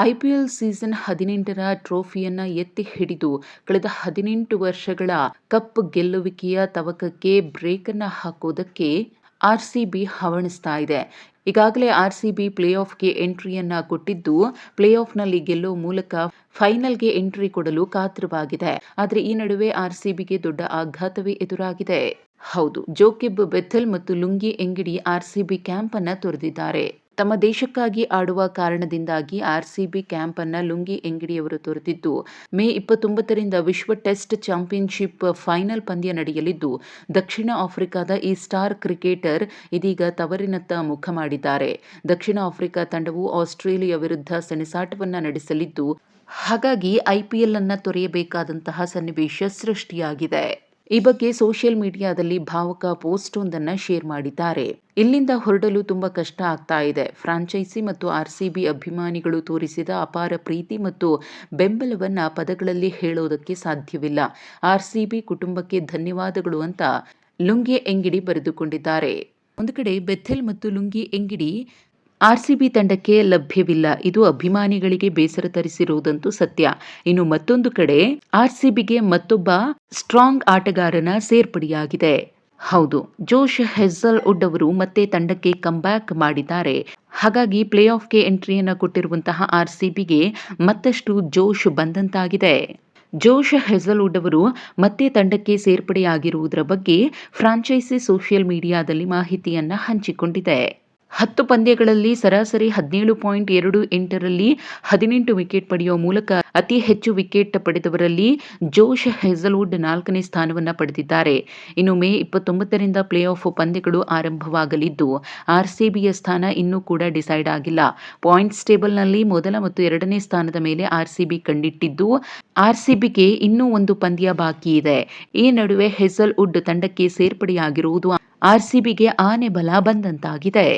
IPL season ಹದಿನೆಂಟರ ಟ್ರೋಫಿಯನ್ನು ಎತ್ತಿ ಹಿಡಿದು ಕಳೆದ ಹದಿನೆಂಟು ವರ್ಷಗಳ ಕಪ್ ಗೆಲ್ಲುವಿಕೆಯ ತವಕಕ್ಕೆ ಬ್ರೇಕನ್ನು ಹಾಕೋದಕ್ಕೆ ಆರ್ಸಿಬಿ ಹವಣಿಸ್ತಾ ಇದೆ. ಈಗಾಗಲೇ ಆರ್ಸಿಬಿ ಪ್ಲೇ ಆಫ್ಗೆ ಎಂಟ್ರಿಯನ್ನು ಕೊಟ್ಟಿದ್ದು ಪ್ಲೇ ಆಫ್ನಲ್ಲಿ ಗೆಲ್ಲೋ ಮೂಲಕ ಫೈನಲ್ಗೆ ಎಂಟ್ರಿ ಕೊಡಲು ಕಾತರವಾಗಿದೆ. ಆದರೆ ಈ ನಡುವೆ ಆರ್ಸಿಬಿಗೆ ದೊಡ್ಡ ಆಘಾತವೇ ಎದುರಾಗಿದೆ. ಹೌದು, ಜೋಕಿಬ್, ಬೆಥಲ್ ಮತ್ತು ಲುಂಗಿ ಎಂಗಿಡಿ ಆರ್ಸಿಬಿ ಕ್ಯಾಂಪ್ ಅನ್ನ ತೊರೆದಿದ್ದಾರೆ. ತಮ್ಮ ದೇಶಕ್ಕಾಗಿ ಆಡುವ ಕಾರಣದಿಂದಾಗಿ ಆರ್ಸಿಬಿ ಕ್ಯಾಂಪ್ ಅನ್ನ ಲುಂಗಿ ಎಂಗಿಡಿಯವರು ತೊರೆದಿದ್ದು, ಮೇ ಇಪ್ಪತ್ತೊಂಬತ್ತರಿಂದ ವಿಶ್ವ ಟೆಸ್ಟ್ ಚಾಂಪಿಯನ್ಶಿಪ್ ಫೈನಲ್ ಪಂದ್ಯ ನಡೆಯಲಿದ್ದು, ದಕ್ಷಿಣ ಆಫ್ರಿಕಾದ ಈ ಸ್ಟಾರ್ ಕ್ರಿಕೆಟರ್ ಇದೀಗ ತವರಿನತ್ತ ಮುಖ ಮಾಡಿದ್ದಾರೆ. ದಕ್ಷಿಣ ಆಫ್ರಿಕಾ ತಂಡವು ಆಸ್ಟ್ರೇಲಿಯಾ ವಿರುದ್ಧ ಸೆಣಸಾಟವನ್ನ ನಡೆಸಲಿದ್ದು, ಹಾಗಾಗಿ ಐಪಿಎಲ್ ಅನ್ನ ತೊರೆಯಬೇಕಾದಂತಹ ಸನ್ನಿವೇಶ ಸೃಷ್ಟಿಯಾಗಿದೆ. ಈ ಬಗ್ಗೆ ಸೋಷಿಯಲ್ ಮೀಡಿಯಾದಲ್ಲಿ ಭಾವುಕ ಪೋಸ್ಟ್ ಒಂದನ್ನು ಶೇರ್ ಮಾಡಿದ್ದಾರೆ. ಇಲ್ಲಿಂದ ಹೊರಡಲು ತುಂಬಾ ಕಷ್ಟ ಆಗ್ತಾ ಇದೆ. ಫ್ರಾಂಚೈಸಿ ಮತ್ತು ಆರ್ಸಿಬಿ ಅಭಿಮಾನಿಗಳು ತೋರಿಸಿದ ಅಪಾರ ಪ್ರೀತಿ ಮತ್ತು ಬೆಂಬಲವನ್ನ ಪದಗಳಲ್ಲಿ ಹೇಳೋದಕ್ಕೆ ಸಾಧ್ಯವಿಲ್ಲ. ಆರ್ಸಿಬಿ ಕುಟುಂಬಕ್ಕೆ ಧನ್ಯವಾದಗಳು ಅಂತ ಲುಂಗಿ ಎಂಗಿಡಿ ಬರೆದುಕೊಂಡಿದ್ದಾರೆ. ಒಂದು ಕಡೆ ಬೆಥೆಲ್ ಮತ್ತು ಲುಂಗಿ ಎಂಗಿಡಿ ಆರ್ಸಿಬಿ ತಂಡಕ್ಕೆ ಲಭ್ಯವಿಲ್ಲ. ಇದು ಅಭಿಮಾನಿಗಳಿಗೆ ಬೇಸರ ತರಿಸಿರುವುದಂತೂ ಸತ್ಯ. ಇನ್ನು ಮತ್ತೊಂದು ಕಡೆ, ಆರ್ಸಿಬಿಗೆ ಮತ್ತೊಬ್ಬ ಸ್ಟ್ರಾಂಗ್ ಆಟಗಾರನ ಸೇರ್ಪಡೆಯಾಗಿದೆ. ಹೌದು, ಜೋಶ್ ಹೆಸಲ್ ವುಡ್ ಅವರು ಮತ್ತೆ ತಂಡಕ್ಕೆ ಕಂಬ್ಯಾಕ್ ಮಾಡಿದ್ದಾರೆ. ಹಾಗಾಗಿ ಪ್ಲೇ ಆಫ್ಗೆ ಎಂಟ್ರಿಯನ್ನು ಕೊಟ್ಟಿರುವಂತಹ ಆರ್ಸಿಬಿಗೆ ಮತ್ತಷ್ಟು ಜೋಶ್ ಬಂದಂತಾಗಿದೆ. ಜೋಶ್ ಹೆಸಲ್ವುಡ್ ಅವರು ಮತ್ತೆ ತಂಡಕ್ಕೆ ಸೇರ್ಪಡೆಯಾಗಿರುವುದರ ಬಗ್ಗೆ ಫ್ರಾಂಚೈಸಿ ಸೋಷಿಯಲ್ ಮೀಡಿಯಾದಲ್ಲಿ ಮಾಹಿತಿಯನ್ನ ಹಂಚಿಕೊಂಡಿದೆ. ಹತ್ತು ಪಂದ್ಯಗಳಲ್ಲಿ ಸರಾಸರಿ ಹದಿನೇಳು ಪಾಯಿಂಟ್ ಎರಡು ಎಂಟರಲ್ಲಿ ಹದಿನೆಂಟು ವಿಕೆಟ್ ಪಡೆಯುವ ಮೂಲಕ ಅತಿ ಹೆಚ್ಚು ವಿಕೆಟ್ ಪಡೆದವರಲ್ಲಿ ಜೋಶ್ ಹೆಝಲ್ವುಡ್ ನಾಲ್ಕನೇ ಸ್ಥಾನವನ್ನು ಪಡೆದಿದ್ದಾರೆ. ಇನ್ನು ಮೇ ಇಪ್ಪತ್ತೊಂಬತ್ತರಿಂದ ಪ್ಲೇ ಆಫ್ ಪಂದ್ಯಗಳು ಆರಂಭವಾಗಲಿದ್ದು, ಆರ್ಸಿಬಿಯ ಸ್ಥಾನ ಇನ್ನೂ ಕೂಡ ಡಿಸೈಡ್ ಆಗಿಲ್ಲ. ಪಾಯಿಂಟ್ಸ್ ಟೇಬಲ್ನಲ್ಲಿ ಮೊದಲ ಮತ್ತು ಎರಡನೇ ಸ್ಥಾನದ ಮೇಲೆ ಆರ್ಸಿಬಿ ಕಂಡಿಟ್ಟಿದ್ದು, ಆರ್ಸಿಬಿಗೆ ಇನ್ನೂ ಒಂದು ಪಂದ್ಯ ಬಾಕಿ ಇದೆ. ಈ ನಡುವೆ ಹೆಸಲ್ವುಡ್ ತಂಡಕ್ಕೆ ಸೇರ್ಪಡೆಯಾಗಿರುವುದು ಆರ್ಸಿಬಿಗೆ ಆನೆ ಬಲ ಬಂದಂತಾಗಿದೆ.